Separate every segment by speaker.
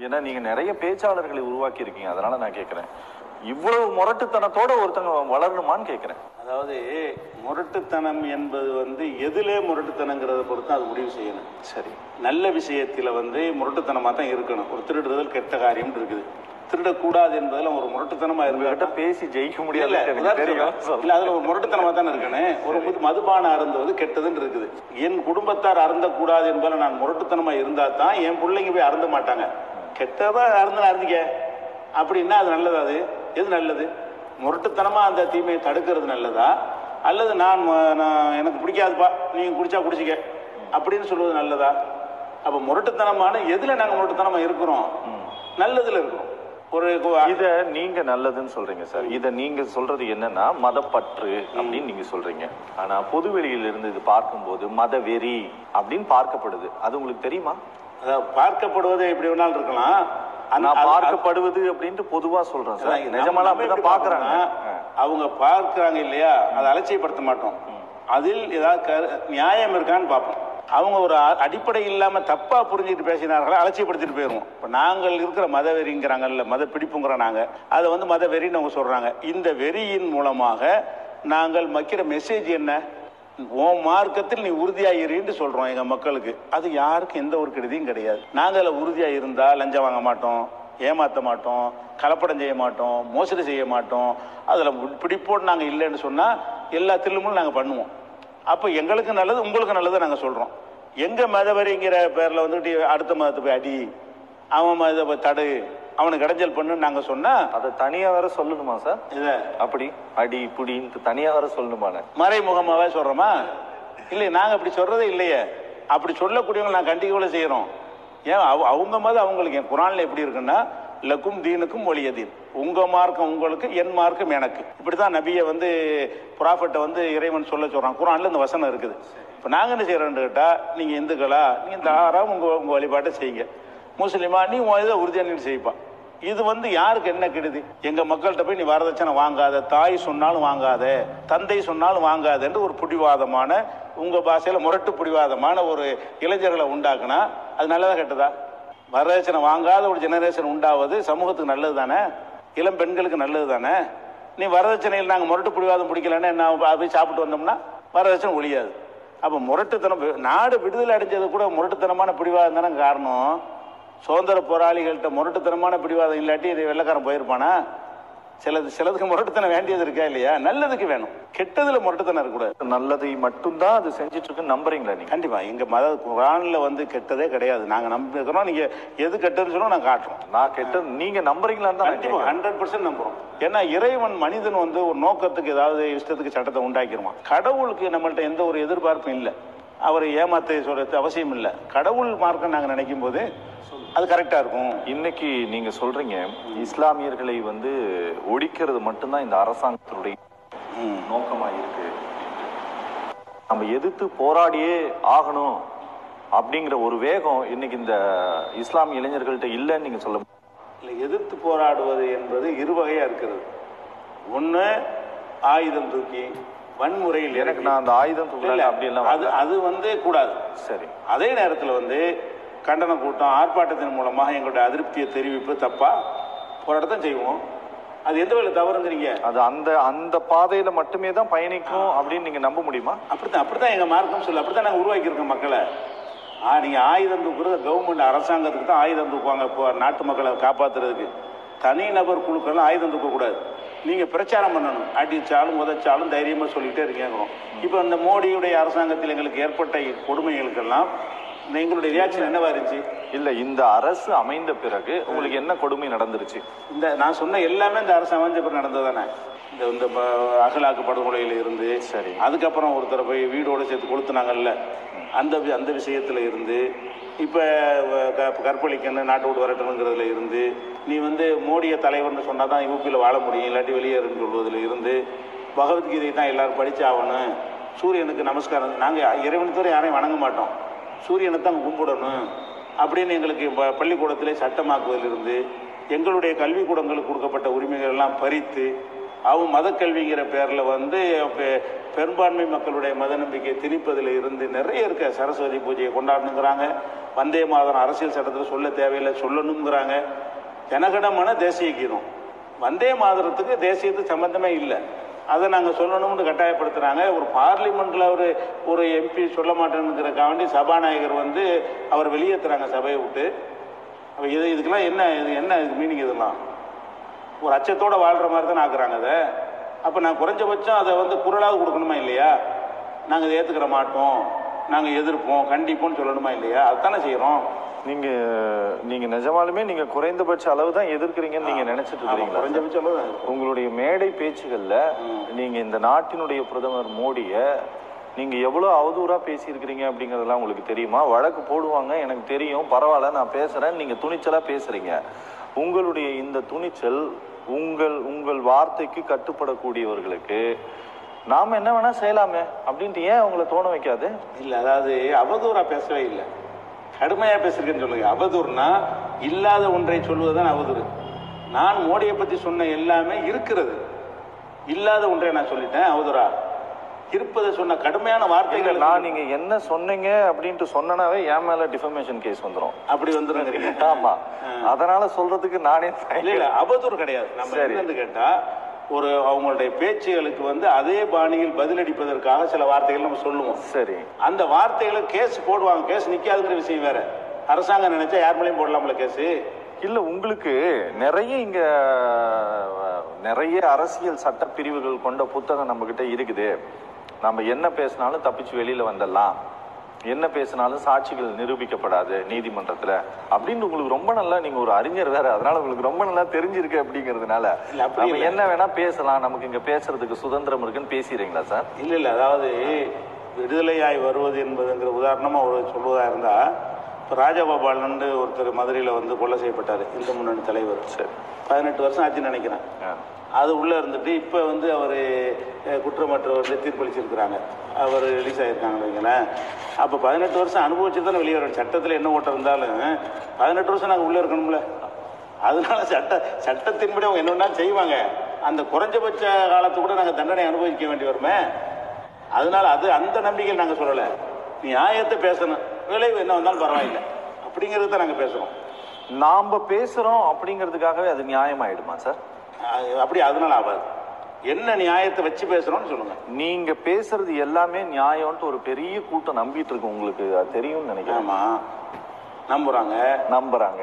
Speaker 1: ஏன்னா நீங்க நிறைய பேச்சாளர்களை உருவாக்கி இருக்கீங்க அதனால நான் கேட்கிறேன். இவ்வளவு முரட்டுத்தனத்தோட ஒருத்தங்க வளரணுமான்னு கேட்கிறேன்.
Speaker 2: அதாவது முரட்டுத்தனம் என்பது வந்து எதிலே முரட்டுத்தனங்கிறத பொறுத்து அது முடிவு செய்யணும்.
Speaker 1: சரி.
Speaker 2: நல்ல விஷயத்தில் வந்து முரட்டுத்தனமாக தான் இருக்கணும். ஒரு திருடுதல் கெட்ட காரியம் இருக்குது. திருடக்கூடாது என்பதில் ஒரு முரட்டுத்தனமா
Speaker 1: உங்ககிட்ட
Speaker 2: இருந்தா
Speaker 1: பேசி ஜெயிக்க முடியாது.
Speaker 2: இல்ல, அதுல ஒரு முரட்டுத்தனமா தானே இருக்கணும். ஒரு முது- மதுபானம் அருந்துவது கெட்டதுன்னு இருக்குது. என் குடும்பத்தார் அருந்தக்கூடாது என்பதில் நான் முரட்டுத்தனமா இருந்தா தான் என் பிள்ளைங்க போய் அருந்த மாட்டாங்க. கெட்டதாக அருந்தன அறிஞ்சிக்க. அப்படின்னா அது நல்லதா அது? எது நல்லது? முரட்டுத்தனமாக அந்த தீமையை தடுக்கிறது நல்லதா? அல்லது நான் நான் எனக்கு பிடிக்காதுப்பா. நீங்கள் குடிச்சா குடிச்சிக்க. அப்படின்னு சொல்வது நல்லதா? அப்போ முரட்டுத்தனமான எதில் நாங்கள் முரட்டுத்தனமாக இருக்கிறோம்? நல்லதில் இருக்கிறோம். ஒரு
Speaker 1: இதை நீங்க நல்லதுன்னு சொல்றீங்க சார். இதை நீங்க சொல்றது என்னன்னா மதப்பற்று அப்படின்னு நீங்க சொல்றீங்க. ஆனா பொதுவெளியில இருந்து இது பார்க்கும்போது மத வெறி அப்படின்னு பார்க்கப்படுது. அது உங்களுக்கு தெரியுமா?
Speaker 2: அதாவது பார்க்கப்படுவது எப்படி வேணாலும் இருக்கலாம்.
Speaker 1: நான்
Speaker 2: அது-
Speaker 1: பார்க்கப்படுவது அப்படின்ட்டு பொதுவா சொல்றேன்
Speaker 2: அதான்
Speaker 1: சார் நிஜமாலாம் அப்படிதான் பாக்குறாங்க
Speaker 2: அவங்க பார்க்கறாங்க இல்லையா? அதை அலட்சியப்படுத்த மாட்டோம். அதில் ஏதாவது நியாயம் இருக்கான்னு பார்ப்போம். அவங்க ஒரு அடிப்படை இல்லாம தப்பா புரிஞ்சுட்டு பேசினார்களா அலட்சியப்படுத்திட்டு போயிருவோம். இப்ப நாங்கள் இருக்கிற மத வெறிங்கிறாங்கல்ல மத பிடிப்புங்கிற நாங்க அதை வந்து மத வெறின்னு அவங்க சொல்றாங்க. இந்த வெறியின் மூலமாக நாங்கள் வைக்கிற மெசேஜ் என்ன? உன் மார்க்கத்தில் நீ உறுதியா இருன்னு சொல்றோம் எங்க மக்களுக்கு. அது யாருக்கும் எந்த ஒரு கெடுதியும் கிடையாது. நாங்கள் அதில் உறுதியா இருந்தா லஞ்சம் வாங்க மாட்டோம் ஏமாற்ற மாட்டோம் கலப்படம் செய்ய மாட்டோம் மோசடி செய்ய மாட்டோம். அதில் பிடிப்போடு நாங்கள் இல்லைன்னு சொன்னால் எல்லா தில்லுமும் நாங்கள் பண்ணுவோம். அப்போ எங்களுக்கு நல்லது உங்களுக்கு நல்லது நாங்கள் சொல்கிறோம் எங்கள் மதவரிங்கிற பேரில் வந்துட்டு அடுத்த மதத்தை போய் அடி அவன் மத போய் தடு அவனுக்கு இடைஞ்சல் பண்ணுன்னு நாங்க சொன்னா
Speaker 1: அதை தனியா வேற சொல்லணுமா சார்
Speaker 2: இதை
Speaker 1: அப்படி அடி புடின்ட்டு தனியா வேற சொல்லணுமான்னு
Speaker 2: மறைமுகமாவே சொல்றோமா? இல்லை நாங்க அப்படி சொல்றதே இல்லையே. அப்படி சொல்லக்கூடியவங்க நான் கண்டிக்கோல செய்யறோம். ஏன் அவ- அவங்க மதம் அவங்களுக்கு என் குரான்ல எப்படி இருக்குன்னா லக்கும் தீனுக்கும் ஒளியதீன் உங்க மார்க்கம் உங்களுக்கு என் மார்க்கம் எனக்கு. இப்படிதான் நபியை வந்து ப்ராஃபட்டை வந்து இறைவன் சொல்ல சொல்றான். குரான்ல இந்த வசனம் இருக்குது. இப்போ நாங்க என்ன செய்யறோம்னு கேட்டா நீங்க இந்துக்களா? நீங்க தாராளம் உங்க உங்க வழிபாட்டை செய்யுங்க. முஸ்லிமா நீ உன் இதை உறுதியா நீ செய்ப்பா. இது வந்து யாருக்கு என்ன கெடுதி? எங்க மக்கள்கிட்ட போய் நீ வரதட்சணை வாங்காத தாய் சொன்னாலும் வாங்காத தந்தை சொன்னாலும் வாங்காதன்னு ஒரு பிடிவாதமான உங்க பாஷையில முரட்டு பிடிவாதமான ஒரு இளைஞர்களை உண்டாக்குனா அது நல்லதா கெட்டதா? வரதட்சணை வாங்காத ஒரு ஜெனரேஷன் உண்டாவது சமூகத்துக்கு நல்லது தானே? இளம் பெண்களுக்கு நல்லது தானே? நீ வரதட்சணையில் நாங்கள் முரட்டு பிடிவாதம் பிடிக்கலன்னா என்ன போய் சாப்பிட்டு வந்தோம்னா வரதட்சணை ஒழியாது. அப்போ முரட்டுத்தனம் நாடு விடுதலை அடைஞ்சது கூட முரட்டுத்தனமான பிடிவாதம் தானே காரணம். சுதந்திர போராளிகள்கிட்ட முரட்டுத்தனமான பிடிவாதம் இல்லாட்டி இது வெள்ளக்காரன் போயிருப்பானா? சிலது சிலதுக்கு முரட்டுத்தனம் வேண்டியது இருக்கா இல்லையா? நல்லதுக்கு வேணும். கெட்டதுல முரட்டுத்தனம் இருக்கக்கூடாது.
Speaker 1: நல்லதை மட்டும்தான் அது செஞ்சுட்டு இருக்குன்னு நம்புறீங்களா நீங்க?
Speaker 2: கண்டிப்பா. எங்க மத குரான்ல வந்து கெட்டதே கிடையாது. நாங்க நம்பிக்கிறோம் நீங்க எது கெட்டதுன்னு சொன்னா நாங்க காட்டுறோம்.
Speaker 1: நான் கெட்ட நீங்க நான்
Speaker 2: கண்டிப்பா. ஹண்ட்ரட் பர்சன்ட் நம்புறோம். ஏன்னா இறைவன் மனிதன் வந்து ஒரு நோக்கத்துக்கு ஏதாவது இஷ்டத்துக்கு சட்டத்தை உண்டாக்கிடுவான் கடவுளுக்கு நம்மள்ட்ட எந்த ஒரு எதிர்பார்ப்பும் இல்லை. அவர் ஏமாத்த சொல்றது அவசியம் இல்லை. கடவுள் மார்க்கம் நாங்க நினைக்கும் போது அது கரெக்டா இருக்கும்.
Speaker 1: இன்னைக்கு நீங்க சொல்றீங்க இஸ்லாமியர்களை வந்து ஒழிக்கிறது மட்டும்தான் இந்த அரசாங்கத்தினுடைய
Speaker 2: ம்.
Speaker 1: நோக்கமா இருக்கு. நம்ம எதிர்த்து போராடியே ஆகணும் அப்படிங்கிற ஒரு வேகம் இன்னைக்கு இந்த இஸ்லாமிய இளைஞர்கள்ட்ட இல்லைன்னு நீங்க சொல்ல முடியும்.
Speaker 2: இல்லை எதிர்த்து போராடுவது என்பது இரு வகையா இருக்கிறது. ஒண்ணு ஆயுதம் தூக்கி வன்முறையில்
Speaker 1: எனக்கு நான் அந்த ஆயுதம் தூக்கல அப்படி எல்லாம்
Speaker 2: அது அது வந்து கூடாது.
Speaker 1: சரி.
Speaker 2: அதே நேரத்தில் வந்து கண்டன கூட்டம் ஆர்ப்பாட்டத்தின் மூலமாக எங்களுடைய அதிருப்தியை தெரிவிப்பு தப்பா? போராட்டத்தான் செய்வோம். அது எந்த வேலை தவறுங்கிறீங்க?
Speaker 1: அது அந்த அந்த பாதையில மட்டுமே தான் பயணிக்கும் அப்படின்னு நீங்க நம்ப முடியுமா?
Speaker 2: அப்படித்தான் அப்படித்தான் எங்க மார்க்கம் சொல்லு அப்படித்தான் நாங்கள் உருவாக்கியிருக்கோம் மக்களை. ஆ நீங்க ஆயுதம் தூக்குறது கவர்மெண்ட் அரசாங்கத்துக்கு தான் ஆயுதம் தூக்குவாங்க இப்போ நாட்டு மக்களை காப்பாத்துறதுக்கு. தனிநபர் குழுக்கள்லாம் ஆயுதம் தூக்கக்கூடாது. நீங்க பிரச்சாரம் பண்ணணும். அடிச்சாலும் உதைச்சாலும் தைரியமா சொல்லிட்டே இருக்கீங்க இப்போ இந்த மோடியுடைய அரசாங்கத்தில் எங்களுக்கு ஏற்பட்ட கொடுமைகளுக்கெல்லாம் எங்களுடைய ரியாக்ஷன் என்னவா இருந்துச்சு?
Speaker 1: இல்ல இந்த அரசு அமைந்த பிறகு உங்களுக்கு என்ன கொடுமை நடந்துருச்சு?
Speaker 2: இந்த நான் சொன்ன எல்லாமே இந்த அரசு அமைஞ்ச பிறகு நடந்ததானே இந்த இந்த அகலாக்கு படுகொலையில இருந்து
Speaker 1: சரி.
Speaker 2: அதுக்கப்புறம் ஒருத்தரை போய் வீடோட சேர்த்து கொளுத்துனாங்கல்ல? அந்த அந்த விஷயத்துல இருந்து இப்ப கற்பழிக்கணும் நாட்டு விட்டு வரட்டணுங்கிறதுல இருந்து நீ வந்து மோடியை தலைவர்னு சொன்னாதான் யூபியில் வாழ முடியும் இல்லாட்டி வெளியேறுன்னு சொல்வதில் இருந்து பகவத்கீதை தான் எல்லாரும் படிச்சாகணும். சூரியனுக்கு நமஸ்காரம் நாங்கள் இறைவனை தவிர யாரையும் வணங்க மாட்டோம். சூரியனை தான் கும்பிடணும் அப்படின்னு எங்களுக்கு ப- பள்ளிக்கூடத்திலே சட்டமாக்குவதிலிருந்து எங்களுடைய கல்விக்கூடங்களுக்கு கொடுக்கப்பட்ட உரிமைகள் எல்லாம் பறித்து அவன் மதக்கல்விங்கிற பேரில் வந்து பெ- பெரும்பான்மை மக்களுடைய மத நம்பிக்கையை திணிப்பதில் இருந்து நிறைய இருக்க சரஸ்வதி பூஜையை கொண்டாடணுங்கிறாங்க. வந்தே மாதம் அரசியல் சட்டத்தில் சொல்ல தேவையில்லை சொல்லணுங்கிறாங்க. ஜனகணமன தேசிய கீதம். வந்தே மாதரத்துக்கு தேசியத்துக்கு சம்பந்தமே இல்லை. அதை நாங்கள் சொல்லணும்னு கட்டாயப்படுத்துகிறாங்க ஒரு பார்லிமெண்ட்டில் அவர் ஒரு எம்பி சொல்ல மாட்டேங்கிறக்காண்டி சபாநாயகர் வந்து அவர் வெளியேற்றுறாங்க சபையை விட்டு. அப்போ இது இதுக்கெல்லாம் என்ன இது என்ன இது மீனிங் இதெல்லாம்? ஒரு அச்சத்தோடு வாழ்கிற மாதிரி தான் ஆக்குறாங்க அதை. அப்போ நான் குறைஞ்சபட்சம் அதை வந்து குரலாக கொடுக்கணுமா இல்லையா? நாங்கள் இதை ஏற்றுக்கிற மாட்டோம். நாங்கள் எதிர்ப்போம் கண்டிப்போம்னு சொல்லணுமா இல்லையா? அதுதானே செய்கிறோம்
Speaker 1: நீங்க நீங்க நிஜமாலுமே நீங்க குறைந்தபட்ச அளவு தான் எதிர்க்கிறீங்கன்னு நீங்க நினைச்சிட்டு இருக்கீங்களா
Speaker 2: குறைஞ்சபட்சம் அளவு.
Speaker 1: உங்களுடைய மேடை பேச்சுகள்ல நீங்க இந்த நாட்டினுடைய பிரதமர் மோடிய நீங்க எவ்வளவு அவதூறா பேசியிருக்கிறீங்க அப்படிங்கறதெல்லாம் உங்களுக்கு தெரியுமா? வழக்கு போடுவாங்க எனக்கு தெரியும். பரவாயில்ல நான் பேசுறேன். நீங்க துணிச்சலா பேசுறீங்க. உங்களுடைய இந்த துணிச்சல் உங்கள் உங்கள் வார்த்தைக்கு கட்டுப்படக்கூடியவர்களுக்கு நாம என்ன வேணா செய்யலாமே அப்படின்ட்டு ஏன் உங்களை தோண வைக்காது?
Speaker 2: இல்லை அதாவது அவதூறா பேசவே இல்லை. கடுமையாக பேசுறேன்னு சொல்லுங்க. அவதூறுனா இல்லாத ஒன்றை சொல்வதுதான் அவதூறு. நான் மோடியை பற்றி சொன்ன எல்லாமே இருக்கிறது. இல்லாத ஒன்றை நான் சொல்லிட்டேன். அவதூறா. இருப்பதை சொன்ன கடுமையான வார்த்தைகள்
Speaker 1: நான் நீங்க என்ன சொன்னீங்க அப்படின்ட்டு சொன்னனாவே என் மேல டிஃபமேஷன் கேஸ் வந்துரும்.
Speaker 2: அப்படி வந்துருங்கிறீங்க
Speaker 1: ஆமா. அதனால சொல்றதுக்கு நானே
Speaker 2: இல்ல அவதூறு கிடையாது. நம்ம. என்னன்னு கேட்டா ஒரு அவங்களுடைய பேச்சுகளுக்கு வந்து அதே பாணியில் பதிலளிப்பதற்காக சில வார்த்தைகள் நம்ம சொல்லுவோம்.
Speaker 1: சரி.
Speaker 2: அந்த வார்த்தைகளை கேஸ் போடுவாங்க. கேஸ் நிக்காதுங்கிற விஷயம் வேற. அரசாங்கம் நினைச்சா யார் மேலேயும் போடலாம்ல கேஸ்?
Speaker 1: இல்ல உங்களுக்கு நிறைய இங்க நிறைய அரசியல் சட்ட பிரிவுகள் கொண்ட புத்தகம் நம்ம கிட்ட இருக்குது. நம்ம என்ன பேசினாலும் தப்பிச்சு வெளியில வந்துடலாம். என்ன பேசினாலும் சாட்சிகள் நிரூபிக்கப்படாது நீதிமன்றத்துல. அப்படின்னு உங்களுக்கு ரொம்ப நல்லா நீங்க ஒரு அறிஞர் வேற அதனால உங்களுக்கு ரொம்ப நல்லா தெரிஞ்சிருக்கு அப்படிங்கறதுனால. நம்ம. என்ன வேணா பேசலாம். நமக்கு இங்க பேசுறதுக்கு சுதந்திரம் இருக்குன்னு பேசிடுறீங்களா சார்?
Speaker 2: இல்ல இல்ல. அதாவது விடுதலையாய் வருவது என்பதுங்கிற உதாரணமா ஒரு சொல்வதா இருந்தா இப்ப ராஜகோபாலன் ஒருத்தர் மதுரையில வந்து கொலை செய்யப்பட்டாரு இந்து முன்னணி தலைவர்.
Speaker 1: சரி.
Speaker 2: பதினெட்டு வருஷம் ஆச்சுன்னு நினைக்கிறேன். அது உள்ளே இருந்துட்டு இப்போ வந்து அவர் குற்றமற்றவர்கள் தீர்ப்பளிச்சிருக்கிறாங்க. அவர் ரிலீஸ் ஆகியிருக்காங்க வைங்களேன். அப்போ பதினெட்டு வருஷம் அனுபவிச்சு தானே வெளியே வரணும். சட்டத்தில் என்ன ஓட்டம் இருந்தாலும் பதினெட்டு வருஷம் நாங்கள் உள்ளே இருக்கணும்ல. அதனால சட்ட சட்டத்தின்படி அவங்க என்ன செய்வாங்க. அந்த குறைஞ்சபட்ச காலத்து கூட நாங்கள் தண்டனை அனுபவிக்க வேண்டி வருமே. அதனால அது அந்த நம்பிக்கையில் நாங்கள் சொல்லலை. நியாயத்தை பேசணும். விளைவு என்ன வந்தாலும் பரவாயில்லை. அப்படிங்கிறது தான் நாங்கள் பேசுகிறோம்
Speaker 1: நாம் பேசுகிறோம் அப்படிங்கிறதுக்காகவே அது நியாயமாயிடுமா சார்?
Speaker 2: அப்படி அதனால ஆகாது. என்ன நியாயத்தை வச்சு பேசுகிறோம்னு சொல்லுங்கள்
Speaker 1: நீங்க பேசுறது எல்லாமே நியாயம்ட்டு ஒரு பெரிய கூட்டம் நம்பிட்டு இருக்கு உங்களுக்கு. அது தெரியும்னு நினைக்கிறேன்.
Speaker 2: ஆமா. நம்புறாங்க.
Speaker 1: நம்புறாங்க.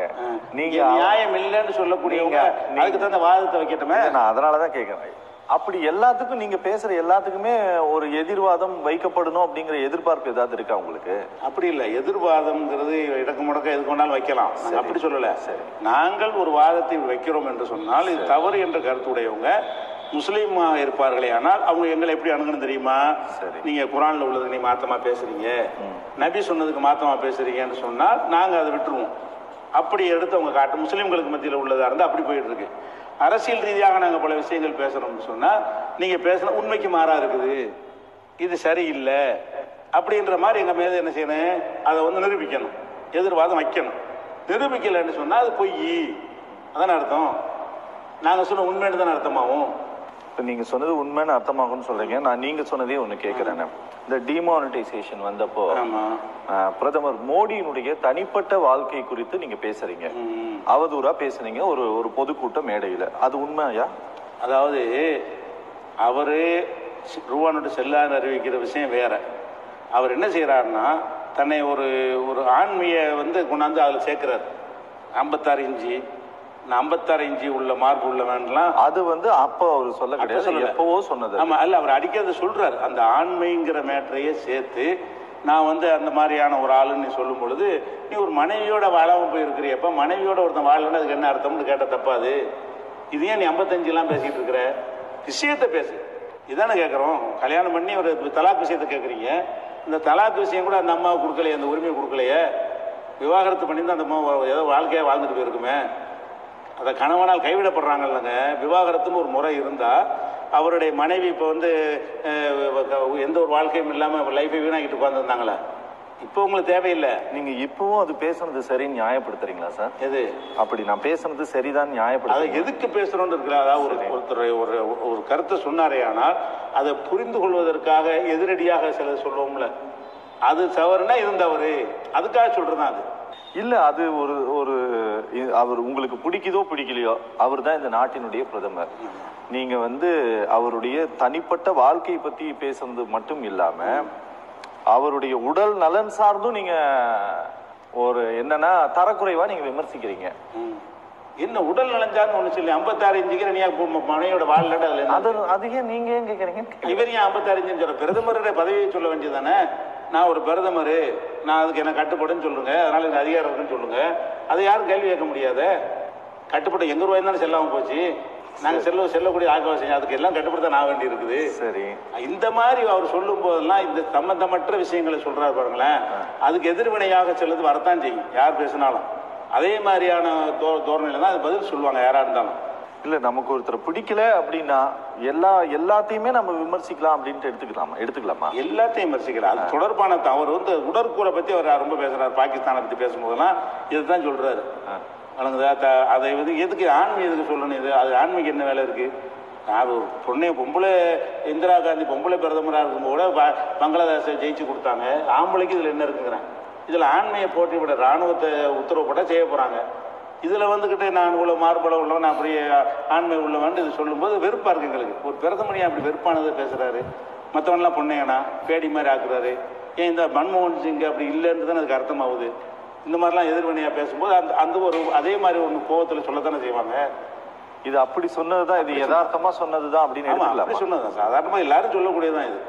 Speaker 1: நீங்க
Speaker 2: நியாயம் இல்லைன்னு சொல்லக்கூடியவங்க அதுக்கு தகுந்த வாதத்தை வைக்கட்டுமே.
Speaker 1: நான் அதனாலதான் கேட்கிறேன் அப்படி எல்லாத்துக்கும் நீங்க பேசுற எல்லாத்துக்குமே ஒரு எதிர்வாதம் வைக்கப்படணும் அப்படிங்கிற எதிர்பார்ப்பு ஏதாவது இருக்கா உங்களுக்கு?
Speaker 2: அப்படி இல்லை. எதிர்வாதம்ங்கிறது இடக்கு முடக்க எது கொண்டாலும் வைக்கலாம். அப்படி சொல்லல. நாங்கள் ஒரு வாதத்தை வைக்கிறோம் என்று சொன்னால் இது தவறு என்ற கருத்துடையவங்க முஸ்லீமா இருப்பார்களே ஆனால் அவங்க எங்களை எப்படி அணுகணும் தெரியுமா?
Speaker 1: சரி.
Speaker 2: நீங்க குரான்ல உள்ளது நீ மாத்தமா பேசுறீங்க? நபி சொன்னதுக்கு மாத்தமா பேசுறீங்கன்னு சொன்னால் நாங்க அதை விட்டுருவோம். அப்படி எடுத்து அவங்க காட்டு முஸ்லீம்களுக்கு மத்தியில் உள்ளதா இருந்தா அப்படி போயிட்டு இருக்கு. அரசியல் ரீதியாக நாங்கள் பல விஷயங்கள் பேசுகிறோம்னு சொன்னால் நீங்கள் பேசுன உண்மைக்கு மாறாக இருக்குது. இது சரியில்லை. அப்படின்ற மாதிரி எங்கள் மேலே என்ன செய்யணும்? அதை வந்து நிரூபிக்கணும். எதிர்வாதம் வைக்கணும். நிரூபிக்கலைன்னு சொன்னால் அது பொய். அதான அர்த்தம்? நாங்கள் சொன்ன உண்மைன்னு தானே அர்த்தமாகும்.
Speaker 1: இப்ப நீங்க சொன்னது உண்மைன்னு அர்த்தமாகும்னு சொல்றீங்க. நான் நீங்க சொன்னதே ஒண்ணு கேட்கிறேன் இந்த டிமானிட்டைசேஷன் வந்தப்போ பிரதமர் மோடியினுடைய தனிப்பட்ட வாழ்க்கை குறித்து நீங்க பேசுறீங்க.
Speaker 2: ம்.
Speaker 1: அவதூறா பேசுனீங்க ஒரு ஒரு பொதுக்கூட்ட மேடையில. அது உண்மையா
Speaker 2: அதாவது அவரு ரூபா நோட்டு செல்லான்னு அறிவிக்கிற விஷயம் வேற. அவர் என்ன செய்யறாருன்னா தன்னை ஒரு ஒரு ஆண்மையை வந்து கொண்டாந்து அதில் சேர்க்கிறார். ஐம்பத்தாறு நான் ஐம்பத்தாறு உள்ள மார்க் உள்ளவன்லாம்
Speaker 1: அது வந்து அப்ப அவர் சொல்ல கிடையாது. எப்பவோ சொன்னது.
Speaker 2: ஆமா அல்ல அவர் அடிக்கிறத சொல்றாரு. அந்த ஆண்மைங்கிற மேட்டரையே சேர்த்து நான் வந்து அந்த மாதிரியான ஒரு ஆளுன்னு சொல்லும் பொழுது நீ ஒரு மனைவியோட வாழாம போயிருக்கிறியப்ப மனைவியோட ஒருத்தன் வாழலன்னு அதுக்கு என்ன அர்த்தம்னு கேட்ட தப்பாது. இது ஏன் நீ ஐம்பத்தஞ்சு எல்லாம் பேசிட்டு இருக்கிற? விஷயத்தை பேசு. இதானே கேட்குறோம் கல்யாணம் பண்ணி ஒரு தலாக் விஷயத்தை கேட்குறீங்க இந்த தலாக் விஷயம் கூட அந்த அம்மாவுக்கு கொடுக்கலையே அந்த உரிமையை கொடுக்கலையே? விவாகரத்து பண்ணி தான் அந்த அம்மா ஏதோ வாழ்க்கையாக வாழ்ந்துட்டு போயிருக்குமே. அதை கணவனால் கைவிடப்படுறாங்கல்லங்க. விவாகரத்துன்னு ஒரு முறை இருந்தால் அவருடைய மனைவி இப்போ வந்து எந்த ஒரு வாழ்க்கையும் இல்லாமல் லைஃபை வீணாக்கிட்டு உட்காந்துருந்தாங்களே இப்போ உங்களுக்கு தேவையில்லை.
Speaker 1: நீங்க இப்பவும் அது பேசுனது சரின்னு நியாயப்படுத்துறீங்களா சார்?
Speaker 2: எது?
Speaker 1: அப்படி நான் பேசுனது சரிதான்
Speaker 2: அதை
Speaker 1: நியாயப்படுத்துறீங்க
Speaker 2: எதுக்கு பேசுறோம்னு இருக்குல்ல அதாவது ஒரு ஒருத்தர் ஒரு ஒரு கருத்தை சொன்னாரே ஆனால் அதை புரிந்து கொள்வதற்காக எதிரடியாக சில சொல்லுவோம்ல. அது தவறுனா இது தவறு. அதுக்காக சொல்றதுதான் அது?
Speaker 1: இல்ல அது ஒரு ஒரு அவர் உங்களுக்கு பிடிக்குதோ பிடிக்கலையோ அவர் தான் இந்த நாட்டினுடைய பிரதமர். நீங்க வந்து அவருடைய தனிப்பட்ட வாழ்க்கையை பத்தி பேசுறது மட்டும் இல்லாம அவருடைய உடல் நலன் சார்ந்தும் நீங்க ஒரு என்னன்னா தரக்குறைவா நீங்க விமர்சிக்கிறீங்க.
Speaker 2: என்ன உடல் நலஞ்சான்னு ஒண்ணு சொல்லி ஐம்பத்தாறு நீ இப்போ மனையோட என்ன?
Speaker 1: அது அது ஏன் நீங்க ஏன் கேக்குறீங்க
Speaker 2: இவர் ஏன் ஐம்பத்தாறு இன்ச்சு சொல்ற? பிரதமருடைய பதவியை சொல்ல வேண்டியதானே நான் ஒரு பிரதமர் நான் அதுக்கு என்ன கட்டுப்படுன்னு சொல்லுங்க அதனால எனக்கு அதிகாரம் இருக்குன்னு சொல்லுங்க. அதை யாரும் கேள்வி கேட்க முடியாதே? கட்டுப்பட எங்க ரூபாய் தானே செல்லாம போச்சு. நாங்க செல்ல செல்லக்கூடிய ஆக்கவா செஞ்சோம் அதுக்கு எல்லாம் கட்டுப்படுத்த நான் வேண்டி இருக்குது
Speaker 1: சரி.
Speaker 2: இந்த மாதிரி அவர் சொல்லும் போதெல்லாம் இந்த சம்பந்தமற்ற விஷயங்களை சொல்றாரு பாருங்களேன். அதுக்கு எதிர்வினையாக செல்லுது வரத்தான் செய்யும் யார் பேசினாலும். அதே மாதிரியான தோ தோரணையில தான் அது பதில் சொல்லுவாங்க யாரா இருந்தாலும்.
Speaker 1: இல்ல நமக்கு ஒருத்தர் பிடிக்கல அப்படின்னா எல்லா எல்லாத்தையுமே நம்ம விமர்சிக்கலாம் அப்படின்ட்டு எடுத்துக்கலாமா? எடுத்துக்கலாமா?
Speaker 2: எல்லாத்தையும் விமர்சிக்கிறார் அது தொடர்பான அவர் வந்து உடற்கூறை பத்தி அவர் ரொம்ப பேசுறாரு. பாகிஸ்தானை பத்தி பேசும்போதெல்லாம் இதுதான் சொல்றாரு. வணங்குதா அதை வந்து எதுக்கு ஆன்மீகத்துக்கு சொல்லணும் இது? அது ஆன்மீக என்ன வேலை இருக்கு? அது ஒரு பொண்ணை பொம்பளை இந்திரா காந்தி பொம்பளை பிரதமராக இருக்கும்போது கூட பங்களாதேஷை ஜெயிச்சு கொடுத்தாங்க. ஆம்பளைக்கு இதுல என்ன இருக்குங்கிறேன். இதுல ஆண்மையை போட்டி விட ராணுவத்தை உத்தரவு போட்டா செய்ய போறாங்க. இதுல வந்துகிட்டு நான் இவ்வளவு மாறுபட உள்ளவன் நான் அப்படியே ஆண்மை உள்ளவன் இது சொல்லும்போது வெறுப்பா இருக்கு எங்களுக்கு. ஒரு பிரதமர் அப்படி வெறுப்பானதை பேசுறாரு? மற்றவன்லாம் பொண்ணையனா? பேடி மாதிரி ஆக்குறாரு. ஏன் இந்த மன்மோகன் சிங் அப்படி இல்லைன்னு தான் அதுக்கு அர்த்தமாகுது. இந்த மாதிரிலாம் எதிர்வினையா பேசும்போது அந்த அந்த ஒரு அதே மாதிரி ஒன்று கோவத்தில் சொல்லத்தானே செய்வாங்க.
Speaker 1: இது அப்படி சொன்னதுதான் இது யதார்த்தமா சொன்னதுதான் அப்படின்னு
Speaker 2: ஆமா அப்படி
Speaker 1: எடுத்துக்கலாமா
Speaker 2: சொன்னதான் சாதாரணமா எல்லாரும் சொல்லக்கூடியதான் இது.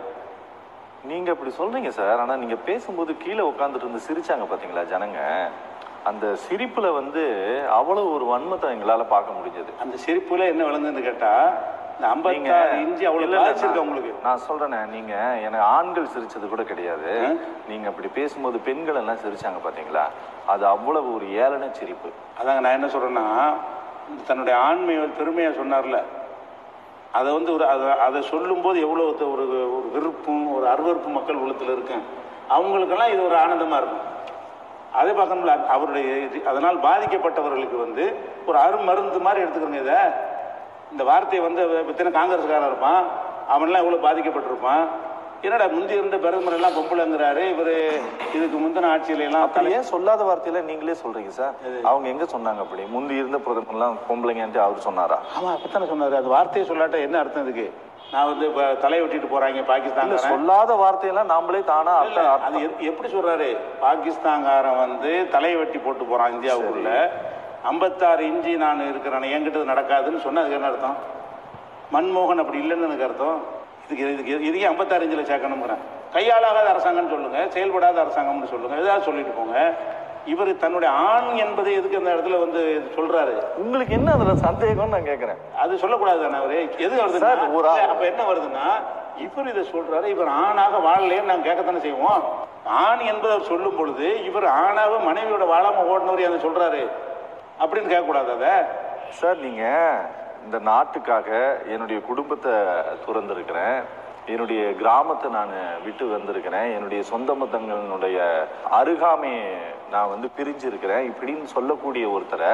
Speaker 1: நீங்க அப்படி சொல்றீங்க சார். ஆனா நீங்க பேசும்போது கீழே உட்காந்துட்டு இருந்து சிரிச்சாங்க பாத்தீங்களா ஜனங்க? அந்த சிரிப்புல வந்து அவ்வளவு ஒரு வன்மத்தை எங்களால பார்க்க முடிஞ்சது.
Speaker 2: அந்த சிரிப்புல என்ன விளங்குதுன்னு கேட்டா
Speaker 1: நான்-
Speaker 2: உங்களுக்கு?
Speaker 1: நான் சொல்றேனே நீங்க எனக்கு ஆண்கள் சிரிச்சது கூட கிடையாது. நீங்க அப்படி பேசும்போது பெண்கள் எல்லாம் சிரிச்சாங்க பாத்தீங்களா? அது அவ்வளவு ஒரு ஏளன சிரிப்பு.
Speaker 2: அதாங்க நான் என்ன சொல்றேன்னா தன்னுடைய ஆண்மையை பெருமையா சொன்னார்ல. அதை வந்து ஒரு அதை அதை சொல்லும்போது எவ்வளோ ஒரு ஒரு வெறுப்பும் ஒரு அருவருப்பு மக்கள் உள்ளத்துல இருக்கு அவங்களுக்கெல்லாம் இது ஒரு ஆனந்தமா இருக்கும். அதே பார்க்கணும்ல. அவருடைய அதனால் பாதிக்கப்பட்டவர்களுக்கு வந்து ஒரு அருமருந்து மாதிரி எடுத்துக்கிறோங்க இதை. இந்த வார்த்தையை வந்து பத்தின காங்கிரஸ்காரன் இருப்பான். அவன்லாம் எவ்வளோ பாதிக்கப்பட்டிருப்பான். என்னடா முந்தி இருந்த பிரதமர் எல்லாம் பொம்பளைங்கிறாரு. இவரு இதுக்கு முந்தின ஆட்சியில எல்லாம்
Speaker 1: அப்படி ஏன் சொல்லாத வார்த்தையில நீங்களே சொல்றீங்க சார்? அவங்க எங்க சொன்னாங்க அப்படி? முந்தி இருந்த பிரதமர்லாம் பொம்பளைங்கன்ட்டு அவர் சொன்னாரா?
Speaker 2: ஆமா அப்பத்தானே சொன்னாரு. அந்த வார்த்தையை சொல்லாட்ட என்ன அர்த்தம் இதுக்கு? நான் வந்து இப்ப தலையை வெட்டிட்டு போறாங்க
Speaker 1: இல்ல
Speaker 2: பாகிஸ்தான்
Speaker 1: சொல்லாத வார்த்தையெல்லாம் நாமளே தானா
Speaker 2: அது எப்படி சொல்றாரு? பாகிஸ்தான்காரன் வந்து தலையை வெட்டி போட்டு போறான் இந்தியாவுக்குள்ள. ஐம்பத்தாறு இஞ்சி நான் இருக்கிறேன் என்கிட்ட நடக்காதுன்னு சொன்னா அதுக்கு என்ன அர்த்தம்? மன்மோகன் அப்படி இல்லைன்னு எனக்கு அர்த்தம். இதுக்கு இதுக்கு இதுக்கே ஐம்பத்தாறு இஞ்சில் சேர்க்கணுங்கிறேன் கையாளாகாத அரசாங்கம்னு சொல்லுங்க செயல்படாத அரசாங்கம்னு சொல்லுங்க ஏதாவது சொல்லிட்டு போங்க. இவர் தன்னுடைய ஆண் என்பதை எதுக்கு அந்த இடத்துல வந்து சொல்றாரு?
Speaker 1: உங்களுக்கு என்ன அதுல சந்தேகம் நான் கேக்குறேன்.
Speaker 2: அது சொல்லக்கூடாது தானே அவரு? எது வருதுன்னா
Speaker 1: ஆ-
Speaker 2: இல்ல, அப்ப என்ன வருதுன்னா இவர் இதை சொல்றாரு இவர் ஆணாக வாழலையேன்னு நாங்க கேட்கத்தானே செய்வோம். ஆண் என்பதை அவர் சொல்லும் பொழுது இவர் ஆணாக மனைவியோட வாழாம ஓடினவர் அதை சொல்றாரு? அப்படின்னு கேட்கக்கூடாது அதை?
Speaker 1: சார் நீங்க இந்த நாட்டுக்காக என்னுடைய குடும்பத்தை துறந்திருக்கிறேன். என்னுடைய கிராமத்தை நான் விட்டு வந்திருக்கிறேன். என்னுடைய சொந்த மத்தங்களுடைய அருகாமையை நான் வந்து பிரிஞ்சிருக்கிறேன். இப்படின்னு சொல்லக்கூடிய ஒருத்தரை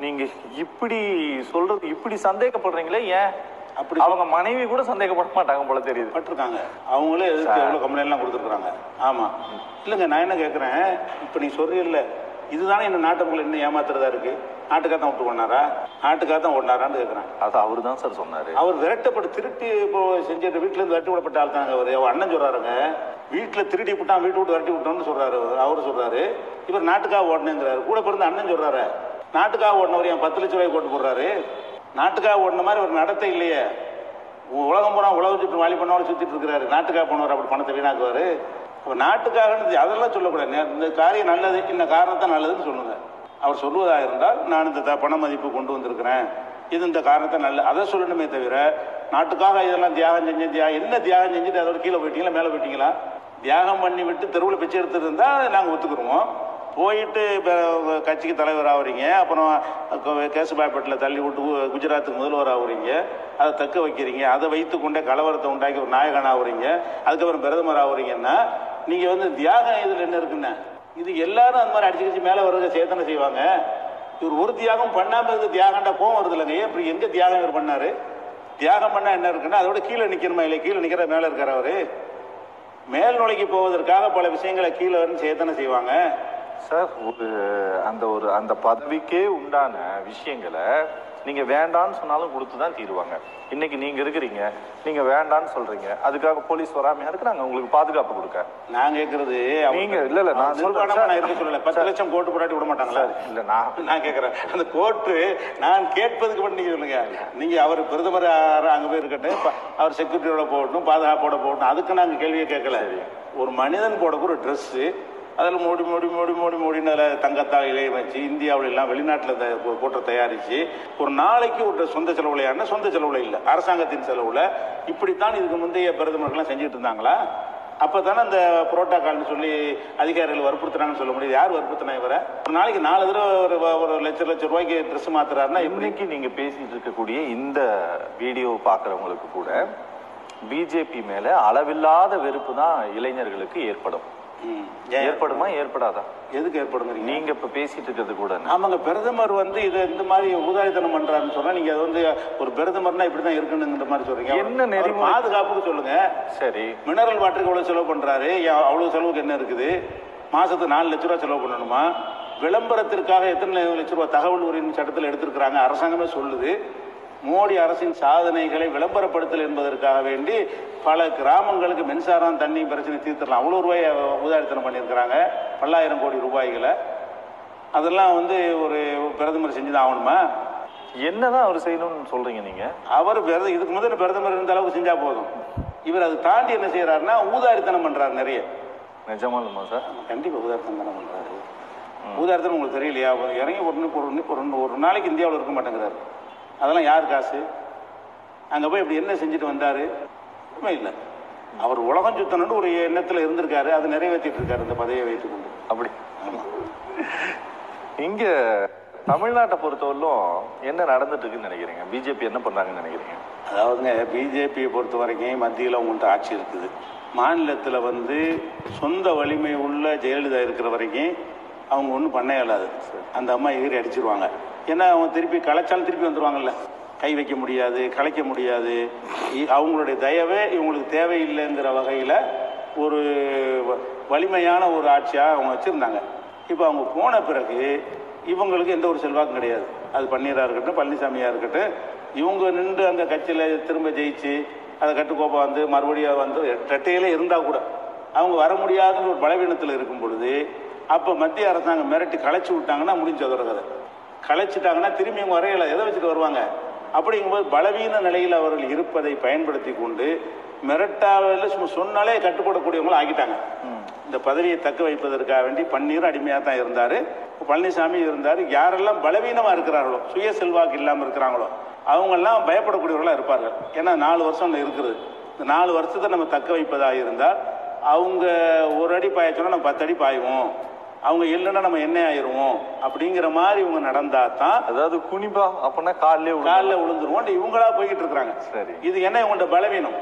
Speaker 1: நீங்க இப்படி சொல்றது இப்படி சந்தேகப்படுறீங்களே ஏன்?
Speaker 2: அப்படி
Speaker 1: அவங்க மனைவி கூட சந்தேகப்பட மாட்டாங்க போல தெரியுது.
Speaker 2: பட்டிருக்காங்க. அவங்களே எதுக்கு எவ்வளவு கம்ப்ளைண்ட் எல்லாம் கொடுத்துருக்காங்க ஆமா. இல்லைங்க நான் என்ன கேட்கறேன் இப்ப நீ சொல்றீல்ல. இதுதானே இந்த நாட்டு மக்கள் இன்னும் ஏமாத்துறதா இருக்கு நாட்டுக்காக விட்டு ஓடினாரா? நாட்டுக்காக தான் ஓடினாரான்னு கேட்கறேன்
Speaker 1: அது அவரு தான் சார் சொன்னாரு.
Speaker 2: அவர் விரட்டப்பட்டு திருட்டு இப்போ செஞ்சுட்டு வீட்டுல இருந்து விரட்டி விடப்பட்ட ஆள் தாங்க அவர் அண்ணன் சொல்றாருங்க. வீட்டுல திருடி விட்டான் வீட்டு விட்டு விரட்டி விட்டோம்னு சொல்றாரு அவர். சொல்றாரு இவர் நாட்டுக்காக ஓடணுங்கிறாரு கூட பிறந்த அண்ணன் சொல்றாரு நாட்டுக்காக ஓடினவர் என் பத்து லட்ச ரூபாய் போட்டு போடுறாரு. நாட்டுக்காக ஓடின மாதிரி ஒரு நடத்தை இல்லையே. உலகம் பூரா உலக சுற்று வாலி பண்ணோட சுத்திட்டு இருக்கிறாரு. நாட்டுக்காக போனவர் அப்படி பணத்தை வீணாக்குவாரு. அப்ப நாட்டுக்காக அதெல்லாம் சொல்லக்கூடாது. இந்த காரியம் நல்லது இந்த காரணத்தை நல்லதுன்னு சொல்லுங்க. அவர் சொல்லுவதாக இருந்தால் நான் இந்த த- பண மதிப்பு கொண்டு வந்திருக்கிறேன். இது இந்த காரணத்தை நல்ல அதை சொல்லணுமே தவிர நாட்டுக்காக இதெல்லாம் தியாகம் செஞ்சு தியாகம் என்ன தியாகம் செஞ்சுட்டு அதோட கீழே போயிட்டீங்களா மேலே போயிட்டீங்களா? தியாகம் பண்ணி விட்டு தெருவில் பிச்சை எடுத்துட்டு இருந்தா நாங்கள் ஒத்துக்குருவோம். போயிட்டு இப்போ கட்சிக்கு தலைவர் ஆகுறீங்க அப்புறம் கேசுபாய்பேட்டில் தள்ளி விட்டு குஜராத்துக்கு முதல்வர் ஆகுறீங்க அதை தக்க வைக்கிறீங்க. அதை வைத்து கொண்டே கலவரத்தை உண்டாக்கி ஒரு நாயகன் ஆகுறீங்க அதுக்கப்புறம் பிரதமர் ஆகுறீங்கன்னா நீங்கள் வந்து தியாகம் இதில் என்ன இருக்குன்னு? இது எல்லாரும் அந்த மாதிரி அடிச்சு அடிச்சு மேலே வர்றத சேதனை செய்வாங்க. இவர் ஒரு தியாகம் பண்ணாம இருந்து தியாகம்டா கோவம் வருது இல்லைங்க ஏன் இப்படி எங்க தியாகம் இவர் பண்ணாரு? தியாகம் பண்ணா என்ன இருக்குன்னா அதோட கீழே நிக்கணுமா இல்லை கீழே நிக்கிற மேல இருக்கிற அவரு. மேல் நுழைக்கு போவதற்காக பல விஷயங்களை கீழே வந்து சேத்தனை செய்வாங்க.
Speaker 1: சார் ஒரு அந்த ஒரு அந்த பதவிக்கே உண்டான விஷயங்களை நீங்க வேண்டான்னு சொன்னாலும் கொடுத்து தான் தீருவாங்க. இன்னைக்கு நீங்க இருக்கிறீங்க நீங்க வேண்டான்னு சொல்றீங்க. அதுக்காக போலீஸ் வராமையா இருக்கிறாங்க. உங்களுக்கு பாதுகாப்பு கொடுக்க.
Speaker 2: நான் கேக்குறது அவர்
Speaker 1: நீங்க- இல்ல, இல்ல, நான்.
Speaker 2: நான் இருக்க சொல்லல பத்து லட்சம் கோட்டு போராட்டி விட மாட்டாங்களா?
Speaker 1: இல்ல நான்
Speaker 2: நான் கேக்குறேன். அந்த கோர்ட்டு நான் கேட்பதுக்கு மட்டும் நீங்க சொல்லுங்க. நீங்க அவர் பிரதமர் அங்க போய் இருக்கட்டும் அவர் செக்யூரிட்டியோட போகட்டும் பாதுகாப்போட போகட்டும் அதுக்கு நாங்க கேள்வியே கேட்கல. ஒரு மனிதன் போடக்கூட ஒரு Dress அதில் மூடி மூடி மூடி மூடி மூடின்னு அதில் தங்கத்தால் இலையை வச்சு இந்தியாவில் எல்லாம் வெளிநாட்டில் இந்த தயாரித்து ஒரு நாளைக்கு ஒரு சொந்த செலவுல சொந்த செலவுல இல்லை. அரசாங்கத்தின் செலவுல. இப்படித்தான் இதுக்கு முந்தைய பிரதமர்கள்லாம் செஞ்சுட்டு இருந்தாங்களா? அப்போ தானே அந்த புரோட்டாக்கால்னு சொல்லி அதிகாரிகள் வற்புறுத்துறாங்கன்னு சொல்ல முடியாது. யார் வற்புறுத்தினா இவரை? ஒரு நாளைக்கு நாலு தடவை ஒரு ஒரு லட்சம் லட்சம் ரூபாய்க்கு ட்ரெஸ் மாத்துறாருன்னா எப்படி?
Speaker 1: இன்னைக்கு நீங்க பேசிட்டு இருக்கக்கூடிய இந்த வீடியோ பார்க்குறவங்களுக்கு கூட பிஜேபி மேலே அளவில்லாத வெறுப்பு தான் இளைஞர்களுக்கு ஏற்படும். ஏற்படுமா ஏற்படாதா?
Speaker 2: எதுக்கு ஏற்படுங்கிறீங்க?
Speaker 1: நீங்க இப்ப பேசிட்டு இருக்கிறது கூட
Speaker 2: ஆமாங்க பிரதமர் வந்து இது இந்த மாதிரி ஊதாரித்தனம் பண்றாருன்னு சொன்னா நீங்க அது வந்து ஒரு பிரதமர்னா இப்படிதான் இருக்கணுங்கிற மாதிரி சொல்றீங்க.
Speaker 1: என்ன நெறிமுறை?
Speaker 2: பாதுகாப்புக்கு சொல்லுங்க.
Speaker 1: சரி.
Speaker 2: மினரல் வாட்டருக்கு எவ்வளவு செலவு பண்றாரு? அவ்வளவு செலவுக்கு என்ன இருக்குது? மாசத்துக்கு நாலு லட்ச ரூபா செலவு பண்ணணுமா? விளம்பரத்திற்காக எத்தனை லட்ச ரூபா தகவல் உரிமை சட்டத்தில் எடுத்திருக்கிறாங்க? அரசாங்கமே சொல்லுது. மோடி அரசின் சாதனைகளை விளம்பரப்படுத்தல் என்பதற்காக வேண்டி பல கிராமங்களுக்கு மின்சாரம் தண்ணி பிரச்சனை தீர்த்துடலாம். அவ்வளோ ரூபாய் உதாரித்தனம் பண்ணியிருக்கிறாங்க. பல்லாயிரம் கோடி ரூபாய்களை. அதெல்லாம் வந்து ஒரு பிரதமர் செஞ்சுதான் ஆகணுமா?
Speaker 1: என்னதான் அவர் செய்யணும்னு சொல்றீங்க நீங்க?
Speaker 2: அவர் இதுக்கு முதல்ல பிரதமர் இருந்த அளவுக்கு செஞ்சா போதும். இவர் அதை தாண்டி என்ன செய்யறாருன்னா ஊதாரித்தனம் பண்றாரு நிறைய.
Speaker 1: நிஜமாலுமா சார்?
Speaker 2: கண்டிப்பா ஊதாரித்தனம் தானே பண்றாரு. ஊதாரித்தனம் உங்களுக்கு தெரியலையா? இறங்கி ஒரு ஒரு நாளைக்கு இந்தியாவில் இருக்க மாட்டேங்கிறாரு. அதெல்லாம் யார் காசு? அங்க போய் இப்படி என்ன செஞ்சுட்டு வந்தாரு? ஒண்ணுமே இல்லை. அவர் உலகம் சுத்தணும்னு ஒரு எண்ணத்துல இருந்திருக்காரு. அதை நிறைவேற்றிட்டு இருக்காரு இந்த பதவியை வைத்துக் கொண்டு
Speaker 1: அப்படி. இங்க தமிழ்நாட்டை பொறுத்தவரையிலும் என்ன நடந்துட்டு இருக்குன்னு நினைக்கிறீங்க? பிஜேபி என்ன பண்றாங்கன்னு நினைக்கிறீங்க?
Speaker 2: அதாவதுங்க பிஜேபியை பொறுத்த வரைக்கும் மத்தியில் உங்கள்கிட்ட ஆட்சி இருக்குது. மாநிலத்தில் வந்து சொந்த வலிமை உள்ள ஜெயலலிதா இருக்கிற வரைக்கும் அவங்க ஒன்றும் பண்ண இயலாது. அந்த அம்மா எகிரி அடிச்சிருவாங்க. ஏன்னா அவங்க திருப்பி கலைச்சாலும் திருப்பி வந்துருவாங்கல்ல. கை வைக்க முடியாது கலைக்க முடியாது. இ- அவங்களுடைய தயவே இவங்களுக்கு தேவையில்லைங்கிற வகையில் ஒரு வ- வலிமையான ஒரு ஆட்சியாக அவங்க வச்சுருந்தாங்க. இப்போ அவங்க போன பிறகு இவங்களுக்கு எந்த ஒரு செல்வாக்கும் கிடையாது. அது பன்னீராக இருக்கட்டும் பழனிசாமியாக இருக்கட்டும் இவங்க நின்று அந்த கட்சியில் திரும்ப ஜெயிச்சு அதை கட்டுக்கோப்பா வந்து மறுபடியும் வந்து ரெட்டையில இருந்தால் கூட அவங்க வர முடியாதுன்னு ஒரு பலவீனத்தில் இருக்கும் பொழுது அப்போ மத்திய அரசாங்கம் மிரட்டி களைச்சி விட்டாங்கன்னா முடிஞ்ச கதை. களைச்சிட்டாங்கன்னா திரும்பி அவங்க வரையில. எதை வச்சுட்டு வருவாங்க? அப்படிங்கும்போது பலவீன நிலையில் அவர்கள் இருப்பதை பயன்படுத்தி கொண்டு மிரட்டாவில் சும்மா சொன்னாலே கட்டுப்படக்கூடியவங்களும் ஆக்கிட்டாங்க இந்த பதவியை தக்க வைப்பதற்காக வேண்டி பன்னீர் அடிமையாக தான் இருந்தார். பழனிசாமி இருந்தார். யாரெல்லாம் பலவீனமாக இருக்கிறார்களோ சுய செல்வாக்கு இல்லாமல் இருக்கிறாங்களோ அவங்கெல்லாம் பயப்படக்கூடியவர்களாக இருப்பார்கள். ஏன்னா நாலு வருஷம் இருக்கிறது இந்த நாலு வருஷத்தை நம்ம தக்க வைப்பதாக இருந்தால் அவங்க ஒரு அடி பாய சொன்னா நம்ம பத்து அடி பாய்வோம். அவங்க இல்லைன்னா நம்ம என்ன ஆயிடுவோம்? அப்படிங்கிற மாதிரி இவங்க நடந்தா தான்
Speaker 1: அதாவது குனிபா அப்படின்னா காலிலே
Speaker 2: காலில் விழுந்துருவோம். இவங்களா போய்கிட்டு இருக்கிறாங்க.
Speaker 1: சரி.
Speaker 2: இது என்ன இவங்கள்ட்ட பலவீனம்?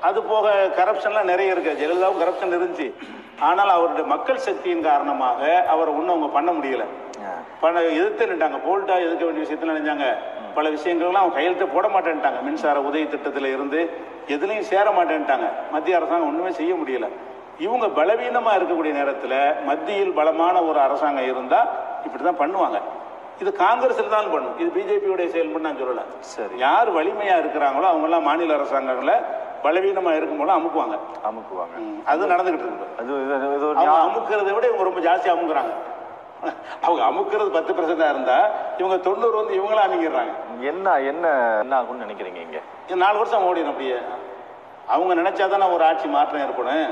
Speaker 2: அது போக கரப்ஷன்லாம் நிறைய இருக்கு. ஜெயலலிதாவும் கரப்ஷன் இருந்துச்சு. ஆனால் அவருடைய மக்கள் சக்தியின் காரணமாக அவரை ஒன்றும் அவங்க பண்ண முடியல. பண்ண எதிர்த்து நின்றாங்க போல்ட்டா எதிர்க்க வேண்டிய விஷயத்துல நினைச்சாங்க பல விஷயங்கள்லாம் அவங்க கையெழுத்து போட மாட்டேன்ட்டாங்க. மின்சார உதவி திட்டத்தில் இருந்து எதுலையும் சேர மாட்டேன்ட்டாங்க. மத்திய அரசாங்கம் ஒண்ணுமே செய்ய முடியல. இவங்க பலவீனமா இருக்கக்கூடிய நேரத்துல மத்தியில் பலமான ஒரு அரசாங்கம் இருந்தா இப்படிதான் பண்ணுவாங்க. இது காங்கிரஸ் தான் பண்ணும். இது பிஜேபியோடைய செயல்பட்டு நான் சொல்லல.
Speaker 1: சரி.
Speaker 2: யார் வலிமையா இருக்கிறாங்களோ அவங்க எல்லாம் மாநில அரசாங்கங்களை பலவீனமா இருக்கும்போது அமுக்குவாங்க.
Speaker 1: அமுக்குவாங்க.
Speaker 2: ம், அது நடந்துகிட்டு இருக்கு.
Speaker 1: அது
Speaker 2: அமுக்கிறதை விட இவங்க ரொம்ப ஜாஸ்தி அமுக்குறாங்க. அவங்க அமுக்கிறது பத்து பர்சன்டா இருந்தா இவங்க தொண்ணூறு வந்து இவங்களா அமுங்கிடுறாங்க
Speaker 1: என்ன என்ன என்ன ஆகும்னு நினைக்கிறீங்க இங்க?
Speaker 2: நாலு வருஷம் ஓடிடும் அப்படியே. அவங்க நினைச்சாதானே ஒரு ஆட்சி மாற்றம் ஏற்படும்.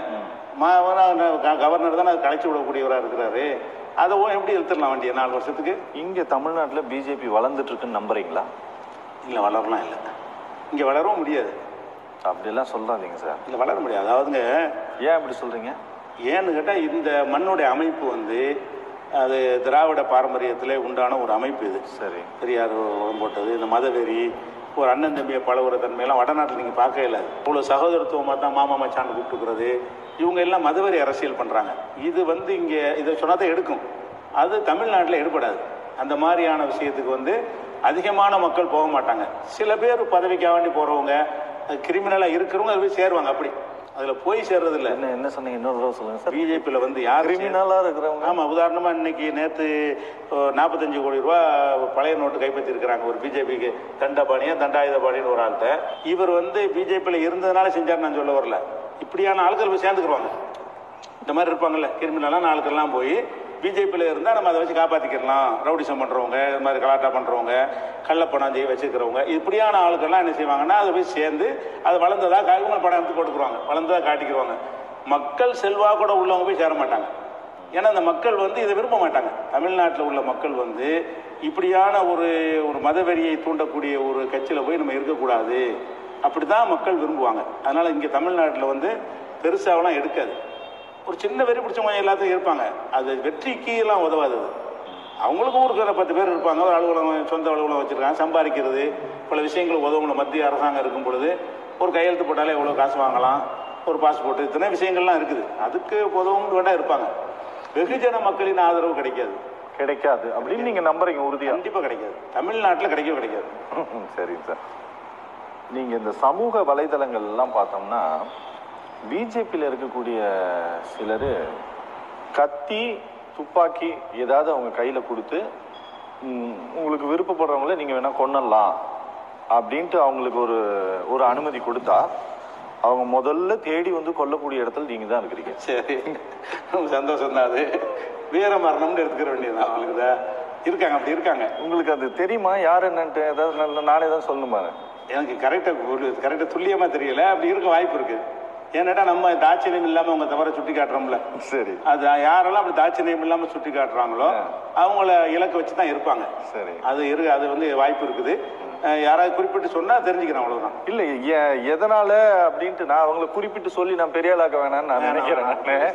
Speaker 2: கவர்னர் தானே கலைச்சி விடக்கூடியவரா இருக்கிறாரு. அதை ஓ- எப்படி இழுத்துடலாம் வண்டியை நாலு வருஷத்துக்கு?
Speaker 1: இங்க தமிழ்நாட்டுல பிஜேபி வளர்ந்துட்டு இருக்குன்னு நம்புறீங்களா?
Speaker 2: இல்லை வளரலாம் இல்லை. இங்க வளரவும் முடியாது.
Speaker 1: அப்படியெல்லாம் சொல்லாதீங்க சார்.
Speaker 2: இல்லை வளர முடியாது. அதாவதுங்க
Speaker 1: ஏன் அப்படி சொல்றீங்க?
Speaker 2: ஏன்னு கேட்டால் இந்த மண்ணுடைய அமைப்பு வந்து அது திராவிட பாரம்பரியத்திலே உண்டான ஒரு அமைப்பு இது.
Speaker 1: சரி.
Speaker 2: பெரியார் உரம் போட்டது இந்த மதவெறி ஒரு அண்ணன் தம்பியை பழகுற தன்மையெல்லாம் வடநாட்டில் நீங்கள் பார்க்கவே இல்லை. இவ்வளோ சகோதரத்துவமாக தான் மாமா மச்சான் கூப்பிட்டுக்கிறது இவங்க எல்லாம் மதுவரி அரசியல் பண்ணுறாங்க இது வந்து இங்கே இதை சொன்னால் தான் எடுக்கும். அது தமிழ்நாட்டில் எடுபடாது. அந்த மாதிரியான விஷயத்துக்கு வந்து அதிகமான மக்கள் போக மாட்டாங்க. சில பேர் பதவிக்காக வேண்டி போகிறவங்க கிரிமினலாக இருக்கிறவங்க அது போய் சேருவாங்க அப்படி. அதில் போய் சேர்றது இல்லை
Speaker 1: என்ன என்ன சொன்னீங்க? இன்னொரு தடவை சொல்லுங்க சார்.
Speaker 2: பிஜேபியில் வந்து யார் சேர-
Speaker 1: கிரிமினலா இருக்கிறவங்க.
Speaker 2: ஆமா உதாரணமா இன்னைக்கு நேத்து நாற்பத்தஞ்சு கோடி ரூபா பழைய நோட்டு கைப்பற்றி இருக்கிறாங்க ஒரு பிஜேபிக்கு. தண்டபாணியா தண்டாயுதபாணின்னு ஒரு ஆள்கிட்ட. இவர் வந்து பிஜேபியில் இருந்ததுனால செஞ்சார் நான் சொல்ல வரல. இப்படியான ஆட்கள் போய் சேர்ந்துக்குருவாங்க. இந்த மாதிரி இருப்பாங்கல்ல கிரிமினலான ஆட்கள்லாம் போய் பிஜேபியில் இருந்தால் நம்ம அதை வச்சு காப்பாற்றிக்கிடலாம் ரவுடிசம் பண்ணுறவங்க இது மாதிரி கலாட்டா பண்ணுறவங்க கள்ளப்பணம் செய்ய வச்சுக்கிறவங்க இப்படியான ஆட்கள்லாம் என்ன செய்வாங்கன்னா அதை போய் சேர்ந்து அது வளர்ந்ததாக இவங்க படம் எடுத்து போட்டுக்குருவாங்க வளர்ந்ததாக காட்டிக்கிடுவாங்க மக்கள் செல்வாக்கூட உள்ளவங்க போய் சேர மாட்டாங்க. ஏன்னா அந்த மக்கள் வந்து இதை விரும்ப மாட்டாங்க. தமிழ்நாட்டில் உள்ள மக்கள் வந்து இப்படியான ஒரு ஒரு மதவெறியை தூண்டக்கூடிய ஒரு கட்சியில் போய் நம்ம இருக்கக்கூடாது. அப்படி தான் மக்கள் விரும்புவாங்க. அதனால் இங்கே தமிழ்நாட்டில் வந்து பெருசாகலாம் எடுக்காது. ஒரு சின்ன வெறி பிடிச்சவங்க எல்லாத்தையும் இருப்பாங்க. அது வெற்றிக்கு எல்லாம் உதவாது. அவங்களுக்கும் ஊருக்கு ஒரு பத்து பேர் இருப்பாங்க. ஒரு அலுவலகம் சொந்த அலுவலகம் வச்சிருக்காங்க. சம்பாதிக்கிறது பல விஷயங்கள் உதவும் மத்திய அரசாங்கம் இருக்கும் பொழுது ஒரு கையெழுத்து போட்டாலே எவ்வளோ காசு வாங்கலாம்? ஒரு பாஸ்போர்ட் இத்தனை விஷயங்கள்லாம் இருக்குது. அதுக்கு உதவும் வேண்டா இருப்பாங்க. வெகுஜன மக்களின் ஆதரவு கிடைக்காது.
Speaker 1: கிடைக்காது. அப்படின்னு நீங்க நம்புறீங்க உறுதியா?
Speaker 2: கண்டிப்பாக கிடைக்காது. தமிழ்நாட்டில் கிடைக்கவே கிடைக்காது.
Speaker 1: சரிங்க சார். நீங்க இந்த சமூக வலைதளங்கள் எல்லாம் பார்த்தோம்னா பிஜேபியில் இருக்கக்கூடிய சிலர் கத்தி துப்பாக்கி ஏதாவது அவங்க கையில கொடுத்து உங்களுக்கு விருப்பப்படுறவங்கள நீங்க வேணா கொன்னலாம் அப்படின்ட்டு அவங்களுக்கு ஒரு ஒரு அனுமதி கொடுத்தா அவங்க முதல்ல தேடி வந்து கொல்லக்கூடிய இடத்துல நீங்க தான் இருக்கிறீங்க.
Speaker 2: சரி. சந்தோஷம் தான் அது. வீர மரணம்னு எடுத்துக்கிற வேண்டியது அவங்களுக்கு. இருக்காங்க அப்படி இருக்காங்க.
Speaker 1: உங்களுக்கு அது தெரியுமா? யார் என்னன்ட்டு? ஏதாவது நானே தான் சொல்லணுமா?
Speaker 2: எனக்கு கரெக்டாக கரெக்டாக துல்லியமாக தெரியல. அப்படி இருக்க வாய்ப்பு இருக்கு. ஏன்னாடா நம்ம தாட்சியம் இல்லாமல் அவங்க தவிர சுட்டி காட்டுறோம்ல?
Speaker 1: சரி.
Speaker 2: அது யாரெல்லாம் அப்படி தாட்சியம் இல்லாமல் சுட்டி காட்டுறாங்களோ அவங்கள இலக்கு வச்சு தான் இருப்பாங்க.
Speaker 1: சரி.
Speaker 2: அது இரு அது வந்து வாய்ப்பு இருக்குது. யாராவது குறிப்பிட்டு சொன்னால் தெரிஞ்சுக்கிறேன் அவ்வளவுதான்.
Speaker 1: இல்ல எதனால அப்படின்ட்டு நான் அவங்களை குறிப்பிட்டு சொல்லி நான் பெரிய ஆளாக்க வேணாம்னு நான் நினைக்கிறேன்.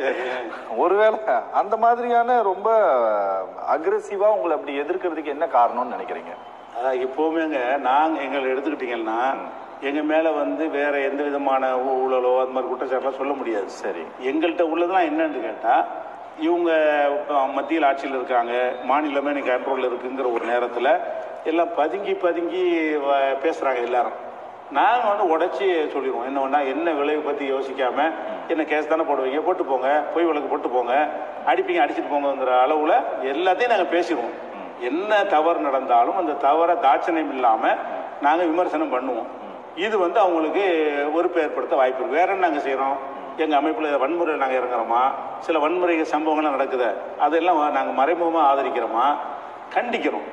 Speaker 1: ஒருவேளை அந்த மாதிரியான ரொம்ப அக்ரெசிவா உங்களை அப்படி எதிர்க்கிறதுக்கு என்ன காரணம்னு நினைக்கிறீங்க?
Speaker 2: அதான் எப்போவுமேங்க நாங்கள் எங்களை எடுத்துக்கிட்டீங்கன்னா எங்கள் மேலே வந்து வேற எந்த விதமான ஊ- ஊழலோ அது மாதிரி குற்றச்சாட்டுலாம் சொல்ல முடியாது.
Speaker 1: சரி.
Speaker 2: எங்கள்கிட்ட உள்ளதெல்லாம் என்னன்னு கேட்டால் இவங்க மத்தியில் ஆட்சியில் இருக்காங்க மாநிலமே எனக்கு கண்ட்ரோலில் இருக்குங்கிற ஒரு நேரத்தில் எல்லாம் பதுங்கி பதுங்கி வ- பேசுறாங்க எல்லாரும். நாங்கள் வந்து உடச்சி சொல்லிடுவோம். என்ன வேணா என்ன விளைவு பற்றி யோசிக்காம என்ன கேஸ் தானே போடுவீங்க போட்டு போங்க பொய் வழக்கு போட்டு போங்க அடிப்பீங்க அடிச்சிட்டு போங்கங்கிற அளவில் எல்லாத்தையும் நாங்கள் பேசிடுவோம். என்ன தவறு நடந்தாலும் அந்த தவறை தாட்சணியம் இல்லாமல் நாங்கள் விமர்சனம் பண்ணுவோம். இது வந்து அவங்களுக்கு வெறுப்பு ஏற்படுத்த வாய்ப்பு இருக்கு. வேற என்ன நாங்கள் செய்கிறோம் எங்கள் அமைப்பில் வன்முறையில் நாங்கள் இறங்குறோமா? சில வன்முறை சம்பவங்கள்லாம் நடக்குது. அதெல்லாம் நாங்கள் மறைமுகமாக ஆதரிக்கிறோமா? கண்டிக்கிறோம்.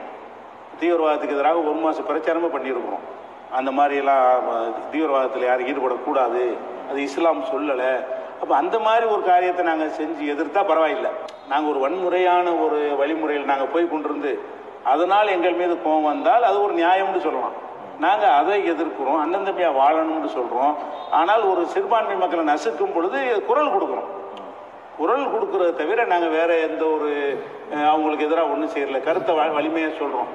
Speaker 2: தீவிரவாதத்துக்கு எதிராக ஒரு மாதம் பிரச்சாரமும் பண்ணியிருக்கிறோம். அந்த மாதிரியெல்லாம் தீவிரவாதத்தில் யாரும் ஈடுபடக்கூடாது. அது இஸ்லாம் சொல்லலை. அப்போ அந்த மாதிரி ஒரு காரியத்தை நாங்கள் செஞ்சு எதிர்த்தா பரவாயில்லை. நாங்கள் ஒரு வன்முறையான ஒரு வழிமுறையில் நாங்கள் போய் கொண்டிருந்து அதனால் எங்கள் மீது கோபம் வந்தால் அது ஒரு நியாயம்னு சொல்லலாம். நாங்கள் அதை எதிர்க்கிறோம் அண்ணன் தம்பியா வாழணும்னு சொல்கிறோம் ஆனால் ஒரு சிறுபான்மை மக்களை நசுக்கும் பொழுது குரல் கொடுக்குறோம். குரல் கொடுக்கறத தவிர நாங்கள் வேற எந்த ஒரு அவங்களுக்கு எதிராக ஒன்றும் செய்யல கருத்தை வலிமையாக சொல்கிறோம்